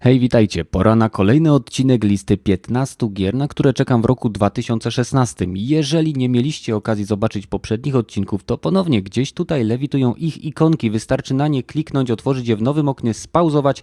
Hej, witajcie. Pora na kolejny odcinek listy 15 gier, na które czekam w roku 2016. Jeżeli nie mieliście okazji zobaczyć poprzednich odcinków, to ponownie gdzieś tutaj lewitują ich ikonki. Wystarczy na nie kliknąć, otworzyć je w nowym oknie, spauzować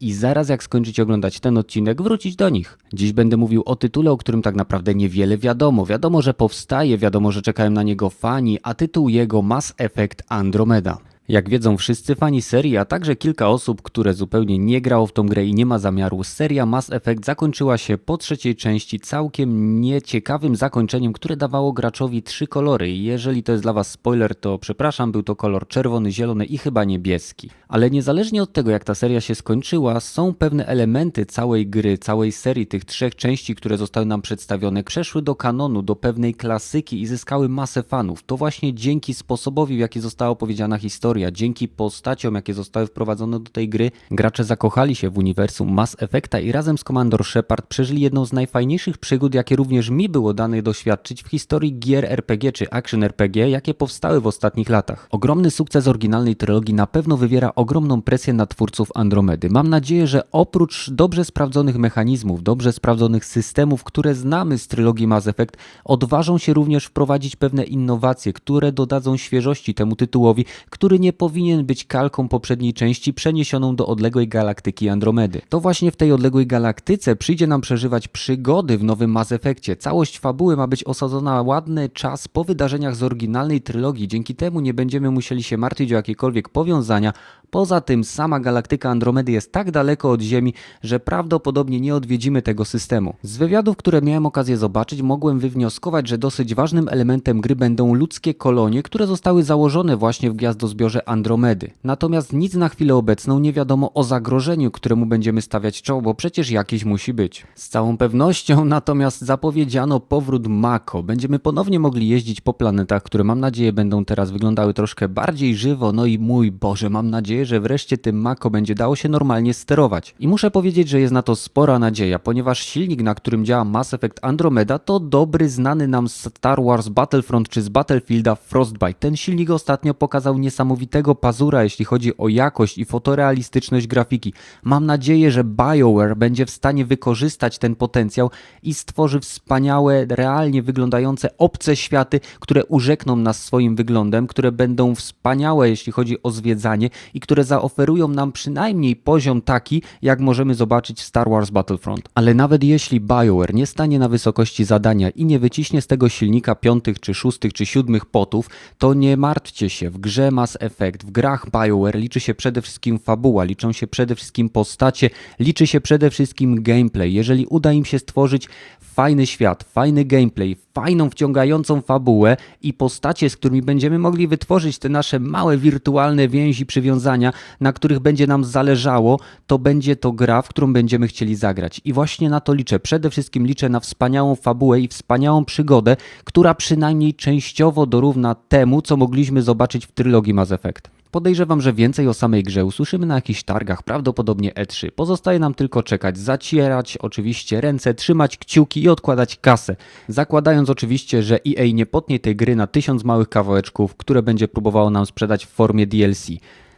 i zaraz jak skończycie oglądać ten odcinek, wrócić do nich. Dziś będę mówił o tytule, o którym tak naprawdę niewiele wiadomo. Wiadomo, że powstaje, wiadomo, że czekają na niego fani, a tytuł jego Mass Effect Andromeda. Jak wiedzą wszyscy fani serii, a także kilka osób, które zupełnie nie grało w tą grę i nie ma zamiaru, seria Mass Effect zakończyła się po trzeciej części całkiem nieciekawym zakończeniem, które dawało graczowi trzy kolory. Jeżeli to jest dla was spoiler, to przepraszam, był to kolor czerwony, zielony i chyba niebieski. Ale niezależnie od tego, jak ta seria się skończyła, są pewne elementy całej gry, całej serii tych trzech części, które zostały nam przedstawione, przeszły do kanonu, do pewnej klasyki i zyskały masę fanów. To właśnie dzięki sposobowi, w jaki została opowiedziana historia, dzięki postaciom, jakie zostały wprowadzone do tej gry, gracze zakochali się w uniwersum Mass Effecta i razem z Commander Shepard przeżyli jedną z najfajniejszych przygód, jakie również mi było dane doświadczyć w historii gier RPG czy action RPG, jakie powstały w ostatnich latach. Ogromny sukces oryginalnej trylogii na pewno wywiera ogromną presję na twórców Andromedy. Mam nadzieję, że oprócz dobrze sprawdzonych mechanizmów, dobrze sprawdzonych systemów, które znamy z trylogii Mass Effect, odważą się również wprowadzić pewne innowacje, które dodadzą świeżości temu tytułowi, który nie powinien być kalką poprzedniej części przeniesioną do odległej galaktyki Andromedy. To właśnie w tej odległej galaktyce przyjdzie nam przeżywać przygody w nowym Mass Effectie. Całość fabuły ma być osadzona ładny czas po wydarzeniach z oryginalnej trylogii. Dzięki temu nie będziemy musieli się martwić o jakiekolwiek powiązania. Poza tym sama galaktyka Andromedy jest tak daleko od Ziemi, że prawdopodobnie nie odwiedzimy tego systemu. Z wywiadów, które miałem okazję zobaczyć, mogłem wywnioskować, że dosyć ważnym elementem gry będą ludzkie kolonie, które zostały założone właśnie w gwiazdozbiorze Andromedy. Natomiast nic na chwilę obecną nie wiadomo o zagrożeniu, któremu będziemy stawiać czoło, bo przecież jakieś musi być. Z całą pewnością natomiast zapowiedziano powrót Mako. Będziemy ponownie mogli jeździć po planetach, które mam nadzieję będą teraz wyglądały troszkę bardziej żywo. No i mój Boże, mam nadzieję, że wreszcie tym Mako będzie dało się normalnie sterować. I muszę powiedzieć, że jest na to spora nadzieja, ponieważ silnik, na którym działa Mass Effect Andromeda, to dobry, znany nam z Star Wars Battlefront czy z Battlefielda Frostbite. Ten silnik ostatnio pokazał niesamowitego pazura, jeśli chodzi o jakość i fotorealistyczność grafiki. Mam nadzieję, że BioWare będzie w stanie wykorzystać ten potencjał i stworzy wspaniałe, realnie wyglądające obce światy, które urzekną nas swoim wyglądem, które będą wspaniałe, jeśli chodzi o zwiedzanie i które zaoferują nam przynajmniej poziom taki, jak możemy zobaczyć w Star Wars Battlefront. Ale nawet jeśli BioWare nie stanie na wysokości zadania i nie wyciśnie z tego silnika piątych, czy szóstych, czy siódmych potów, to nie martwcie się, w grze Mass Effect, w grach BioWare liczy się przede wszystkim fabuła, liczą się przede wszystkim postacie, liczy się przede wszystkim gameplay. Jeżeli uda im się stworzyć fajny świat, fajny gameplay, fajną, wciągającą fabułę i postacie, z którymi będziemy mogli wytworzyć te nasze małe wirtualne więzi, przywiązania, na których będzie nam zależało, to będzie to gra, w którą będziemy chcieli zagrać. I właśnie na to liczę. Przede wszystkim liczę na wspaniałą fabułę i wspaniałą przygodę, która przynajmniej częściowo dorówna temu, co mogliśmy zobaczyć w trylogii Mass Effect. Podejrzewam, że więcej o samej grze usłyszymy na jakichś targach, prawdopodobnie E3. Pozostaje nam tylko czekać, zacierać oczywiście ręce, trzymać kciuki i odkładać kasę. Zakładając oczywiście, że EA nie potnie tej gry na tysiąc małych kawałeczków, które będzie próbowało nam sprzedać w formie DLC.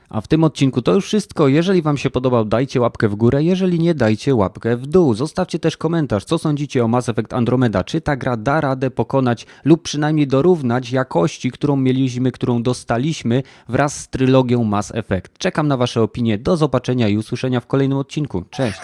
A w tym odcinku to już wszystko. Jeżeli Wam się podobał, dajcie łapkę w górę. Jeżeli nie, dajcie łapkę w dół. Zostawcie też komentarz, co sądzicie o Mass Effect Andromeda. Czy ta gra da radę pokonać lub przynajmniej dorównać jakości, którą mieliśmy, którą dostaliśmy wraz z trylogią Mass Effect. Czekam na Wasze opinie. Do zobaczenia i usłyszenia w kolejnym odcinku. Cześć!